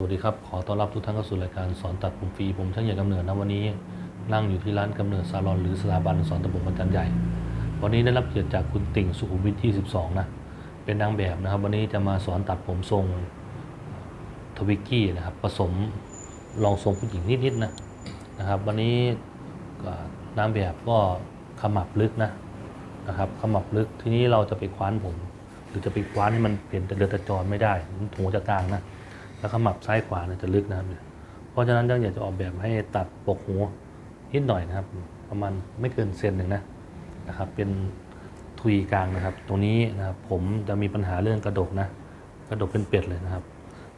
สวัสดีครับ ขอต้อนรับทุกท่านเข้าสู่รายการสอนตัดผมฟรี ผมช่างใหญ่กำเนิดนะวันนี้นั่งอยู่ที่ร้านกำเนิดซาลอนหรือสถาบันสอนตัดผมอาจารย์ใหญ่ วันนี้ได้รับเกียรติจากคุณติ่งสุขุมวิท22 นะ เป็นนางแบบนะครับ วันนี้จะมาสอนตัดผมทรงทวิกกี้นะครับ ผสมลองทรงผู้หญิงนิดๆนะนะครับ วันนี้นางแบบก็ขมับลึกนะนะครับขมับลึกทีนี้เราจะไปคว้านผม หรือจะไปคว้านให้มันเปลี่ยนแต่เรือแต่จรไม่ได้ถุงจะกลางนะ แล้วขมับซ้ายขวาเนี่ยจะลึกนะครับเนี่ยเพราะฉะนั้นยังอยากจะออกแบบให้ตัดปกหูนิดหน่อยนะครับ ประมาณไม่เกินเซนหนึ่งนะนะครับ เป็นทุยกลางนะครับ ตรงนี้นะครับผมจะมีปัญหาเรื่องกระดกนะ กระดกเป็นเป็ดเลยนะครับ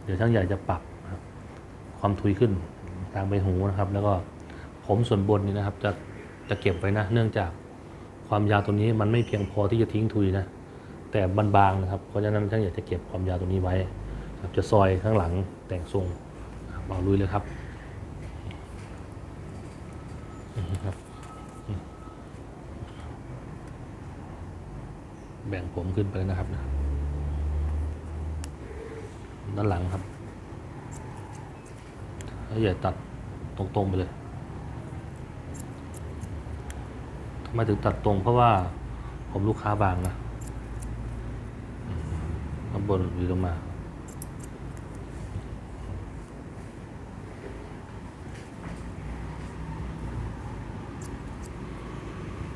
เดี๋ยวช่างใหญ่จะปรับนะครับความทุยขึ้นกลางใบหูนะครับ แล้วก็ผมส่วนบนนี่นะครับ จะจะเก็บไว้นะ เนื่องจากความยาวตรงนี้มันไม่เพียงพอที่จะทิ้งทุยนะ แต่บางๆนะครับ เพราะฉะนั้นช่างใหญ่จะเก็บความยาวตรงนี้ไว้ จะซอยข้างหลังแต่งทรงครับาลุยเลยครับแบ่งผมขึ้นไปนะครับนะด้านหลังครับแล้วอย่าตัดตรงๆไปเลยทำไมถึงตัดตรงเพราะว่าผมลูกค้าบางนะข้างบนหรือลงมา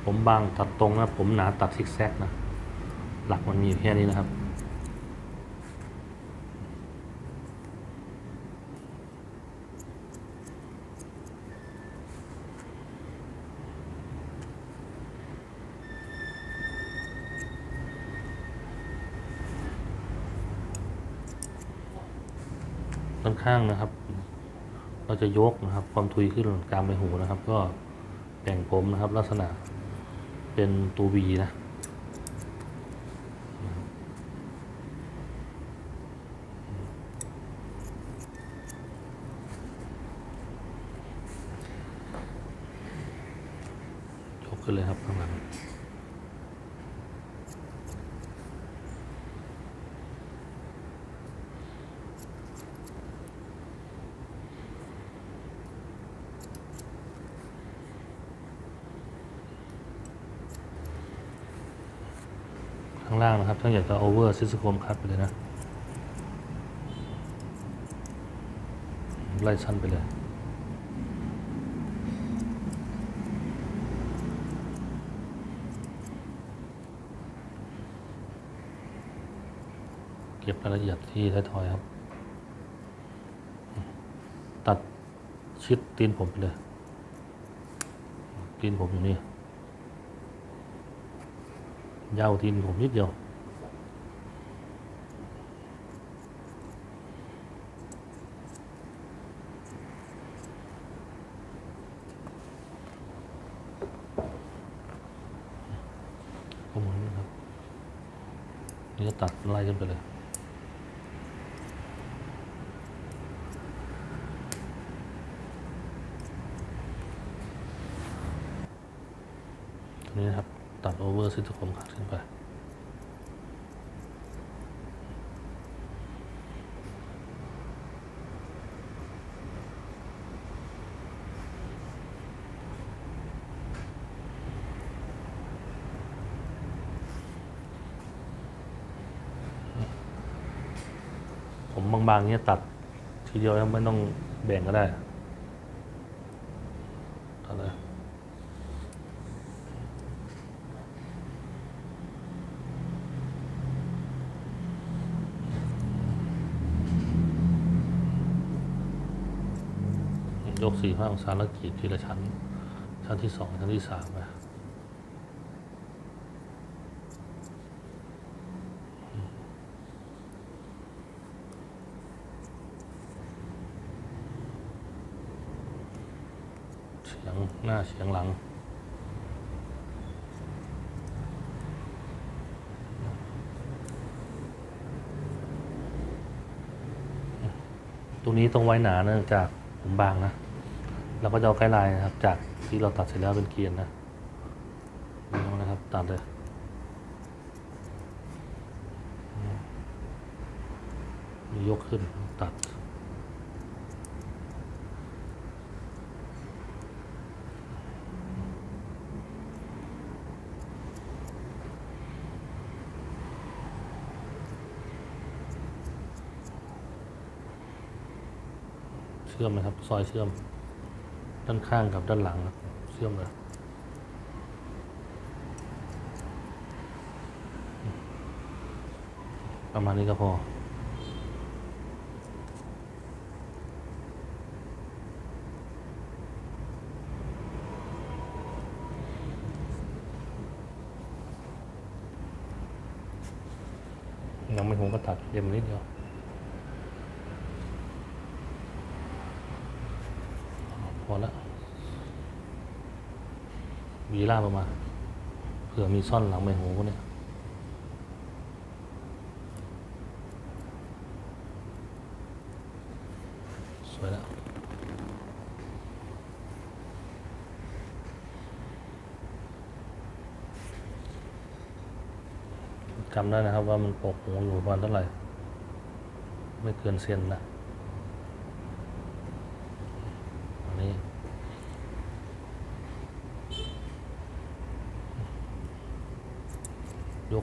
ผมบางตัดตรงนะผมหนาตัดซิกแซกนะ หลักมันมีอยู่แค่นี้นะครับด้านข้างนะครับ เราจะยกนะครับ ความทุยขึ้นกลางใบหูนะครับ ก็แต่งผมนะครับลักษณะ เป็นตัว V นะยกขึ้นเลยครับข้างหลัง ข้างล่างนะครับช่างอยากจะโอเวอร์ซิสโคมคัดไปเลยนะ ไล่ชั้นไปเลย เก็บรายละเอียดที่ท้ายทอยครับ ตัดชิดตีนผมไปเลย ตีนผมอยู่นี่ยาวทีนผมนิดเดียว ประมาณนี้ครับ นี่ก็ตัดไล่ขึ้นไปเลยตรงนี้นะครับ ตัดโอเวอร์ซิสโคมขาดขึ้นไป มบางๆเนี้ยตัดทีเดียวไม่ต้องแบ่งก็ได้ตัดเลยยกสี่ห้าองศาแล้วกรีดทีละชั้น ชั้นที่สองชั้นที่สามไป ฉียงหน้าเฉียงหลังตรงนี้ต้องไว้หนาเนื่องจากผมบางนะเราก็จะเอาไกด์ไลน์นะครับ จากที่เราตัดเสร็จแล้วเป็นเกียนนะนี่นะครับตัดเลยยกขึ้นตัด ชื่อมนะครับ ซอยเชื่อม ด้านข้างกับด้านหลังเชื่อมเลยประมาณนี้ก็พอยังไม่หูก็ตัดเย็มนิดเดียว พอละ หวีล่ากลงมา เผื่อมีซ่อนหลังใบหูเนี่ยสวยแล้วจำได้นะครับว่ามันปกหูอยู่ประมาณเท่าไหร่ ไม่เกินเซนนะ อันนี้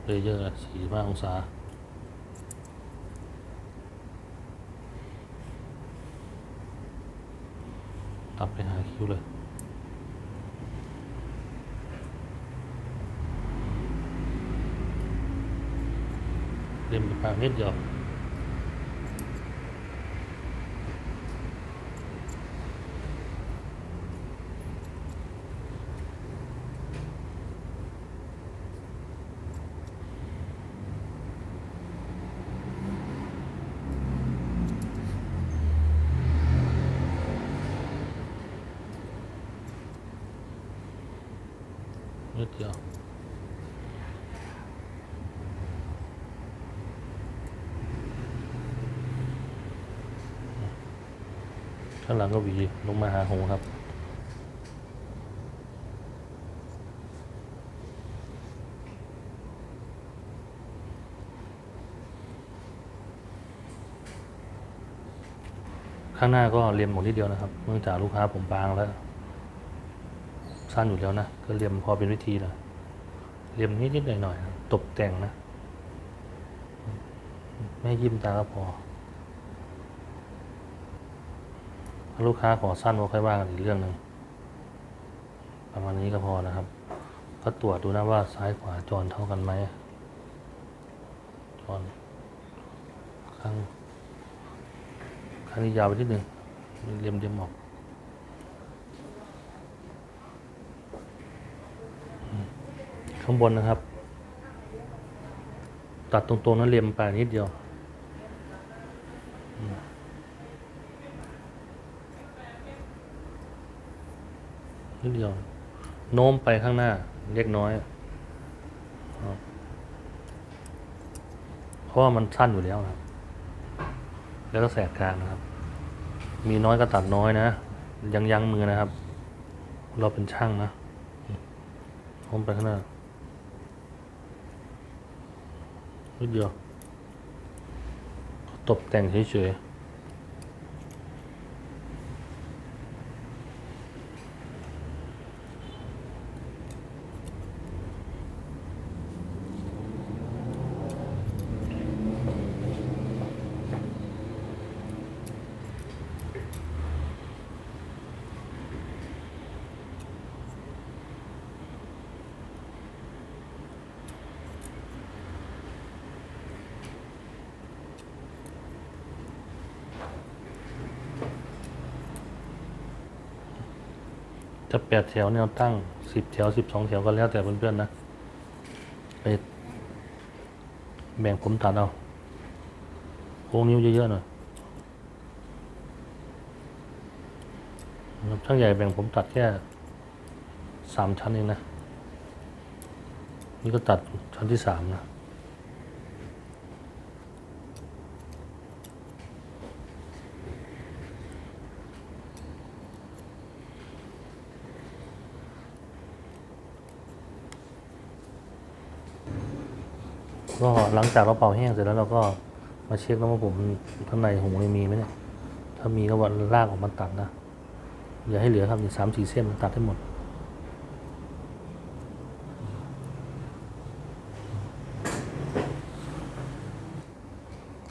กเลเยอร์สี่ห้าองศาตัดไปหาคิ้วเลยเล่มไปปากนิดเดียว ข้างหลังก็หวีลงมาหาหูครับ ข้างหน้าก็เรียมหมดนิดเดียวนะครับเนื่องจากลูกค้าผมบางแล้ว สั้นอยู่แล้วนะ ก็เรียมพอเป็นวิธีนะเรียมนิดๆหน่อยๆตกแต่งนะ ไม่ยิ้มตาก็พอถ้า ลูกค้าขอสั้นก็ค่อยว่ากันอีกเรื่องหนึ่งประมาณนี้ก็พอนะครับ ก็ตรวจดูนะว่าซ้ายขวาจรเท่ากันไหมจรข้างข้างนี้ยาวไปนิดนึงเรียมเรียมออกข้างบนนะครับ ตัดตรงๆนั้นเรียมไปนิดเดียว อืม นิดเดียว โน้มไปข้างหน้า เล็กน้อย เพราะว่ามันสั้นอยู่แล้วนะครับ แล้วก็แสกกลางนะครับ มีน้อยก็ตัดน้อยนะ ยังยั้งมือนะครับ เราเป็นช่างนะโน้มไปข้างหน้านิดเดียวตบแต่งเฉยๆ จะแปดแถวแนวตั้งสิบแถวสิบสองแถวก็แล้วแต่เพื่อนๆนะ ไปแบ่งผมตัดเอาโค้งนิ้วเยอะๆหน่อยครับช่างใหญ่แบ่งผมตัดแค่สามชั้นเองนะ นี่ก็ตัดชั้นที่สามนะ ก็หลังจากเราเป่าแห้งเสร็จแล้วเราก็มาเช็คแล้วว่าผมข้างในหูยังมีไหมเนี่ย ถ้ามีก็วันลากออกมาตัดนะ อย่าให้เหลือครับอีกสามสี่เส้นตัดให้หมด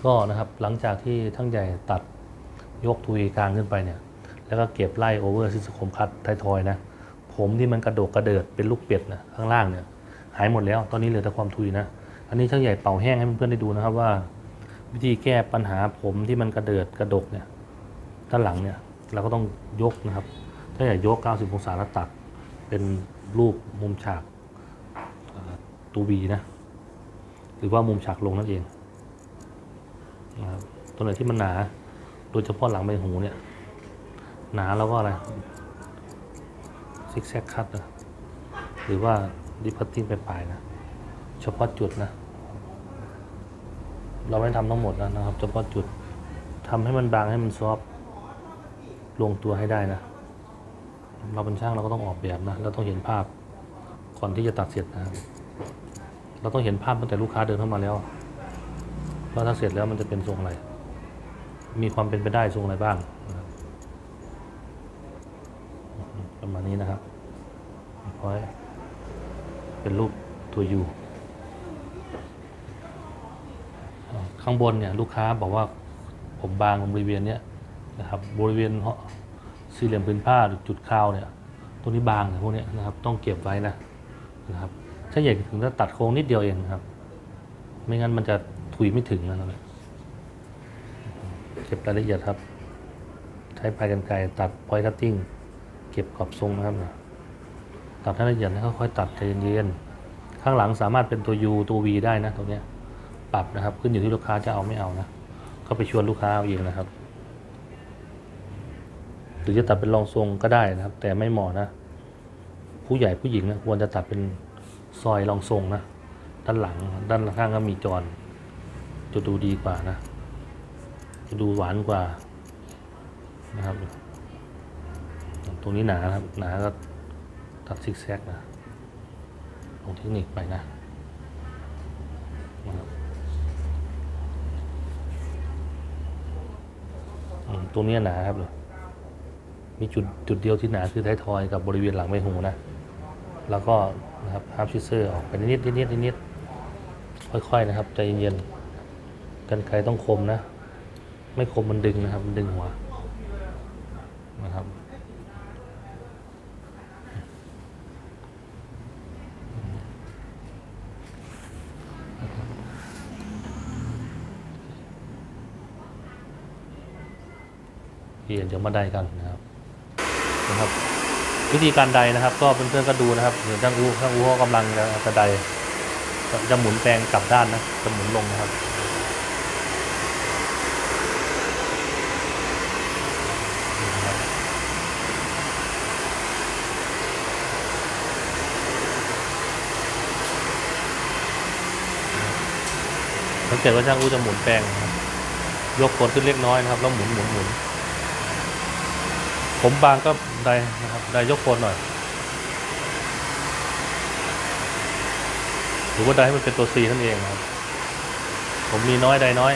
ก็นะครับหลังจากที่ทั้งใหญ่ตัดยกทุยกลางขึ้นไปเนี่ย แล้วก็เก็บไล่โอเวอร์ซิสโคมคัดไททอยนะ ผมที่มันกระโดกกระเดิดเป็นลูกเป็ดนะข้างล่างเนี่ย หายหมดแล้ว ตอนนี้เหลือแต่ความทุยนะ อันนี้ช่างใหญ่เป่าแห้งให้เพื่อนๆได้ดูนะครับว่า วิธีแก้ปัญหาผมที่มันกระเดิดกระดกเนี่ยด้านหลังเนี่ยเราก็ต้องยกนะครับถ้าอยากยก 90 องศาแล้วตัดเป็นรูปมุมฉากตูบีนะหรือว่ามุมฉากลงนั่นเองนะครับตัวไหนที่มันหนาโดยเฉพาะหลังใบหูเนี่ย หนาแล้วก็อะไรซิกแซกคัตนะหรือว่าดิพัตติ้งไปปลายๆนะ เฉพาะจุดนะ เราไม่ทำทั้งหมดนะนะครับเฉพาะจุดทำให้มันบางให้มันซอฟต์ลงตัวให้ได้นะ เราเป็นช่างเราก็ต้องออกแบบนะ เราต้องเห็นภาพก่อนที่จะตัดเสร็จนะเราต้องเห็นภาพตั้งแต่ลูกค้าเดินเข้ามาแล้วว่าถ้าเสร็จแล้วมันจะเป็นทรงอะไร มีความเป็นไปได้ทรงอะไรบ้างประมาณนี้นะครับพอยเป็นรูปตัวยู ข้างบนเนี่ยลูกค้าบอกว่าผมบางบริเวณเนี้ยนะครับบริเวณสี่เหลี่ยมพื้นผ้าหรือจุดคราวเนี่ยตรงนี้บางนะพวกนี้นะครับต้องเก็บไว้นะนะครับถ้าอยากถึงจะตัดโค้งนิดเดียวเองนะครับ ไม่งั้นมันจะถุยไม่ถึงนะนั่นแหละเก็บรายละเอียดครับ ใช้ปลายกรรไกรตัดพอยคัตติ้งเก็บขอบทรงนะครับนะตัดให้ละเอียดแล้วค่อยๆตัดใจเย็นๆข้างหลังสามารถเป็นตัว U ตัว V ได้นะตรงเนี้ย ปรับนะครับ ขึ้นอยู่ที่ลูกค้าจะเอาไม่เอานะก็ไปชวนลูกค้าเอาเองนะครับ หรือจะตัดเป็นรองทรงก็ได้นะครับ แต่ไม่เหมาะนะ ผู้ใหญ่ผู้หญิงนะควรจะตัดเป็นซอยรองทรงนะด้านหลัง ด้านข้างก็มีจรจะดูดีกว่านะ จะดูหวานกว่านะครับ ตรงนี้หนาครับหนาก็ตัดซิกแซกนะลงเทคนิคไปนะนะครับอืม ตรงนี้หนาครับเลยมีจุดจุดเดียวที่หนาคือท้ายทอยกับบริเวณหลังใบหูนะ แล้วก็นะครับฮาร์ปชิเซอร์ออกไปนิดๆนิดๆนิดๆค่อยๆนะครับใจเย็นๆกันไกลต้องคมนะ ไม่คมมันดึงนะครับ มันดึงหัวนะครับ เปลี่ยนจะมาใดกันนะครับนะครับ วิธีการใดนะครับ ก็เพื่อนๆก็ดูนะครับเดี๋ยวช่างอู้ช่างอู้เขากำลังจะจะใดจะหมุนแปลงกลับด้านนะจะหมุนลงนะครับสังเกตว่าช่างอู้จะหมุนแปลงนะครับยกคนขึ้นเล็กน้อยนะครับ แล้วหมุนหมุนหมุน ผมบางก็ได้นะครับได้ยกโคนหน่อยหรือว่าได้ให้มันเป็นตัว C นั่นเองครับ ผมมีน้อยได้น้อย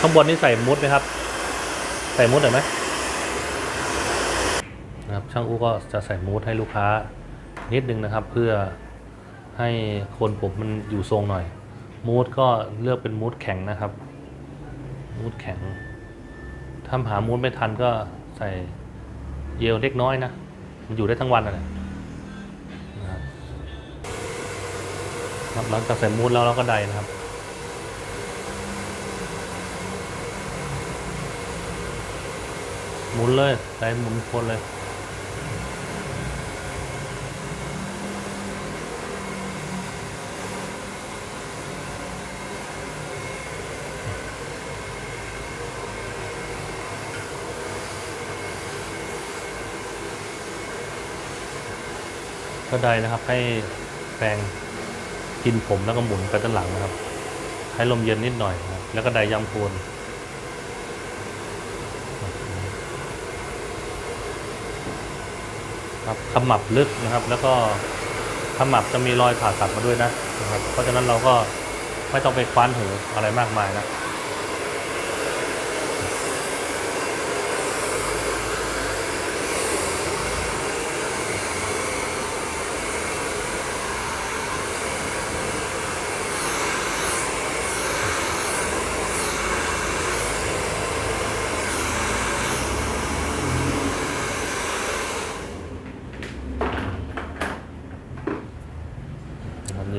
ข้างบนนี่ใส่มุดไหมครับ ใส่มุดหน่อไหมนะครับช่างอู้ก็จะใส่มูดให้ลูกค้านิดนึงนะครับ เพื่อให้โคนผมมันอยู่ทรงหน่อย มูดก็เลือกเป็นมูดแข็งนะครับ มูดแข็งถ้าหามูดไม่ทันก็ใส่เยลเล็กน้อยนะ มันอยู่ได้ทั้งวันอะไรนะครับหลังจากใส่มูดแล้วเราก็ได้นะครับหมุนเลยใส่หมุนคนเลย ก็ได้นะครับ ให้แปรงกินผมแล้วก็หมุนไปด้านหลังนะครับ ให้ลมเย็นนิดหน่อยนะครับแล้วก็ได้ย้ำโคนครับขมับลึกนะครับ แล้วก็ขมับจะมีรอยผ่าตัดมาด้วยนะนะครับ เพราะฉะนั้นเราก็ไม่ต้องไปคว้านหูอะไรมากมายนะ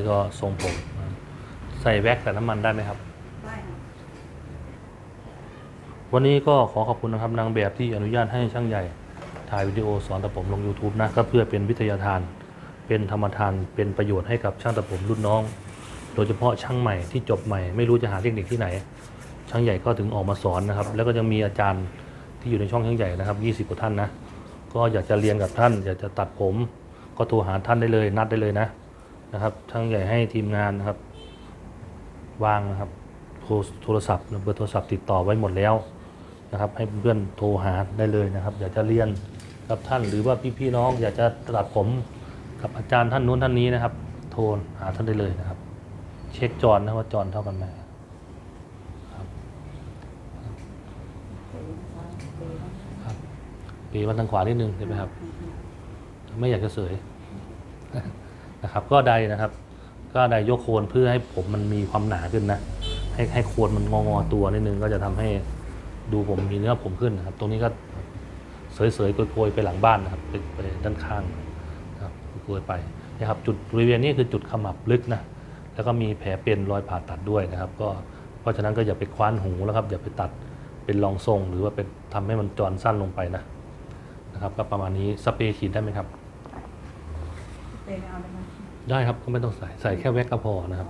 ก็ ทรงผมนะใส่แว็กซ์แต่น้ำมันได้ไหมครับ ได้ค่ะวันนี้ก็ขอขอบคุณนะครับนางแบบที่อนุญาตให้ช่างใหญ่ ถ่ายวิดีโอสอนตัดผมลง YouTube นะก็เพื่อเป็นวิทยาทาน เป็นธรรมทาน เป็นประโยชน์ให้กับช่างตัดผมรุ่นน้อง โดยเฉพาะช่างใหม่ที่จบใหม่ไม่รู้จะหาเทคนิคที่ไหน ช่างใหญ่ก็ถึงออกมาสอนนะครับ แล้วก็ยังมีอาจารย์ที่อยู่ในช่องช่างใหญ่นะครับ20กว่าท่านนะก็อยากจะเรียนกับท่าน อยากจะตัดผม ก็โทรหาท่านได้เลยนัดได้เลยนะ นะครับช่างใหญ่ให้ทีมงานนะครับวางนะครับโทรโทรศัพท์เบอร์โทรศัพท์ติดต่อไว้หมดแล้วนะครับ ให้เพื่อนโทรหาได้เลยนะครับ อยากจะเรียนกับท่านหรือว่าพี่ๆน้อง อยากจะตัดผมกับอาจารย์ท่านนู้นท่านนี้นะครับ โทรหาท่านได้เลยนะครับ เช็คจรนนะว่าจรเท่ากันไหมครับเปย์นะคะเปย์นะคะครับปีมันทางขวานิดนึงใช่ไหมครับ ไม่อยากจะเสย นะครับ ก็ใดนะครับ ก็ใดยกโคนเพื่อให้ผมมันมีความหนาขึ้นนะ ให้ให้โคนมันงองอตัวนิดนึงก็จะทำให้ดูผมมีเนื้อผมขึ้นนะครับ ตรงนี้ก็เสยๆโกยๆไปหลังบ้านนะครับไปไปด้านข้างนะครับโกยไปนะครับ จุดบริเวณนี้คือจุดขมับลึกนะ แล้วก็มีแผลเป็นรอยผ่าตัดด้วยนะครับ ก็เพราะฉะนั้นก็อย่าไปคว้านหูแล้วครับอย่าไปตัดเป็นรองทรง หรือว่าเป็นทำให้มันจรสั้นลงไปนะนะครับ ก็ประมาณนี้สเปรย์ฉีดได้ไหมครับเปย์ไม่เอาได้ไหม ได้ครับก็ไม่ต้องใส่ใส่แค่แว็กก็พอนะครับ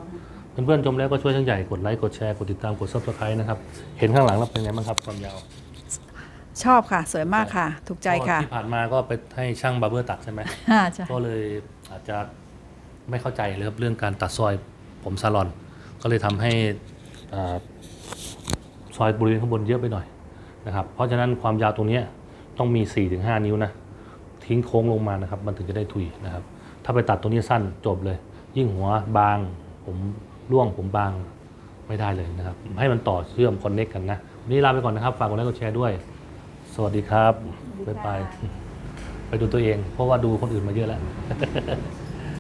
เพื่อนๆชมแล้วก็ช่วยช่างใหญ่กดไลค์กดแชร์กดติดตามกด subscribe นะครับเห็นข้างหลังแล้วเป็นไงบ้างครับความยาวชอบค่ะ สวยมากค่ะ ถูกใจค่ะที่ผ่านมาก็ไปให้ช่างบาร์เบอร์ตัดใช่ไหมอ่าใช่ก็เลยอาจจะไม่เข้าใจเลยครับเรื่องการตัดซอยผมซาลอน ก็เลยทำให้อ่าซอยบริเวณข้างบนเยอะไปหน่อยนะครับเพราะฉะนั้นความยาวตรงเนี้ยต้องมี 4-5 นิ้วนะทิ้งโค้งลงมานะครับ มันถึงจะได้ทุยนะครับ ถ้าไปตัดตรงนี้สั้นจบเลย ยิ่งหัวบาง ผมร่วงผมบางไม่ได้เลยนะครับ ให้มันต่อเชื่อมคอนเน็กกันนะวันนี้ลาไปก่อนนะครับ ฝากกดไลค์กดแชร์ด้วย สวัสดีครับ บ๊ายบาย ไปดูตัวเอง เพราะว่าดูคนอื่นมาเยอะแล้ว